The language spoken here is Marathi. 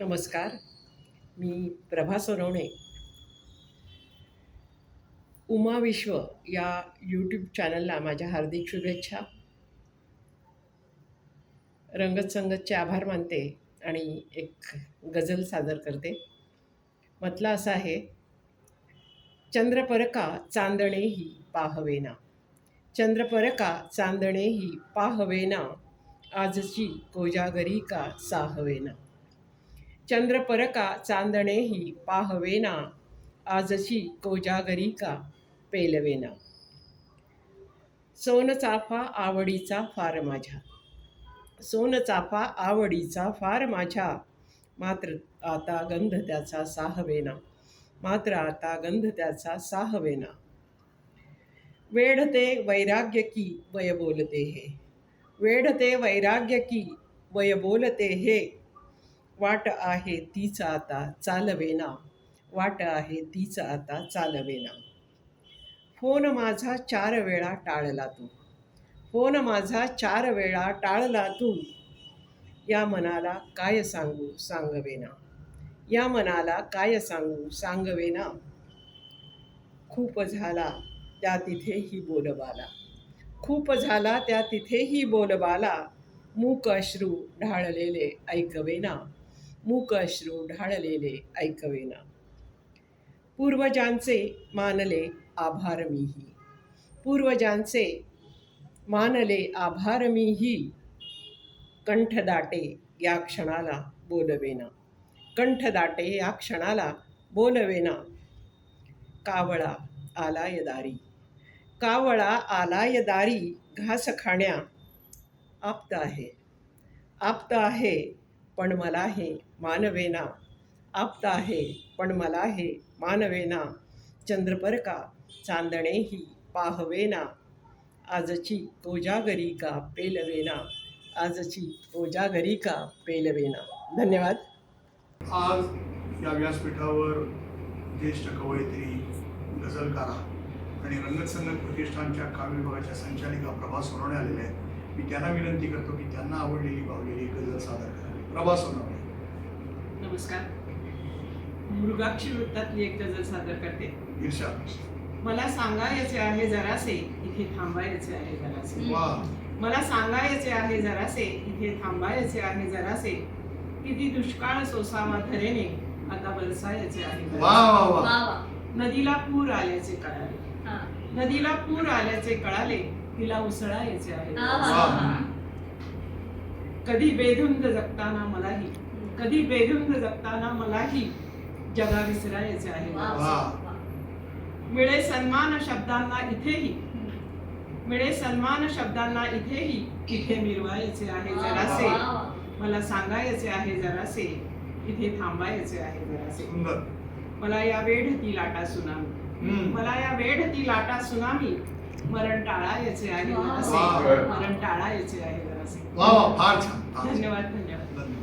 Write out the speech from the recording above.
नमस्कार मी प्रभा सोनवणे. उमा विश्व या यूट्यूब चॅनलला माझ्या हार्दिक शुभेच्छा. रंगत संगतचे आभार मानते आणि एक गझल सादर करते. म्हटलं असं आहे चंद्रपरका चांदणेही पाहवेना. चंद्रपरका चांदणेही पाहवेना. आजची कोजागरी का साहवेना. चंद्रपरका चांदणेही पाहवेना. आजची कोजागरी का पेलवेना. सोनचाफा आवडीचा फार माझ्या. सोनचाफा आवडीचा फार माझ्या. मात्र आता गंध त्याचा साहवेना. मात्र आता गंध त्याचा साहवेना. वेढते वैराग्य की वय बोलते हे. वेढते वैराग्य की वय बोलते हे. वाट आहे तीच आता चालवेना. वाट आहे तीच आता चालवेना. फोन माझा चार वेळा टाळला तू. फोन माझा चार वेळा टाळला तू. या मनाला काय सांगू सांगवेना. या मनाला काय सांगू सांगवेना. खूप झाला त्या तिथेही बोलबाला. खूप झाला त्या तिथेही बोलबाला. मूक अश्रू ढाळलेले ऐकवेना. मूक अश्रू ढाळलेले ऐकवेना पूर्वजांचे मानले आभार मीही पूर्वजांचे मानले आभार मीही कंठदाटे या क्षणाला बोलवेना कंठदाटे या क्षणाला बोलवेना कावळा आलाय दारी कावळा आलाय दारी घास खाण्या आप्त आहे आप्त आहे पण मला हे मानवेना. आपता आहे पण मला हे मानवेना. चंद्रपरका चांदणेही पाहवेना. आजची कोजागरी का पेलवेना. आजची कोजागरी का पेलवेना. धन्यवाद. आज या व्यासपीठावर ज्येष्ठ कवयित्री गझलकारा आणि रंगत संगत प्रतिष्ठानच्या काव्य विभागाच्या संचालिका प्रभा सोनवणे आलेल्या आहेत. मी त्यांना विनंती करतो की त्यांना आवडलेली भावलेली गझल सादर करा. प्रभा सोनवणे नमस्कार. मृगाक्षी वृत्तातली एक गझल सादर करते. ईर्षा मला सांगायचे आहे जरासे इथे थांबायचे आहे जरासे. वा. मला सांगायचे आहे जरासे इथे थांबायचे आहे जरासे. किती दुष्काळ सोसावा धरेने आता बरसायचे आहे वा जरासे. वा वा वा. वा नदीला पूर आल्याचे कळाले. हा. नदीला पूर आल्याचे कळाले तिला उसळायचे आहे हा. कधी बेधुंद जगताना मलाही कधी बेधुंद जगताना मलाही जगा विसरायचे आहे. मिळे सन्मान शब्दांना इथेही मिळे सन्मान शब्दांना इथेही इथे मिरवायचे आहे जरासे. मला सांगायचे आहे जरासे इथे थांबायचे आहे जरासे. मला या वेढती लाटा सुनामी. मला या वेढती लाटा सुनामी. मरण आहे. मरण टाळायचे आहे फार छान फार छान. धन्यवाद धन्यवाद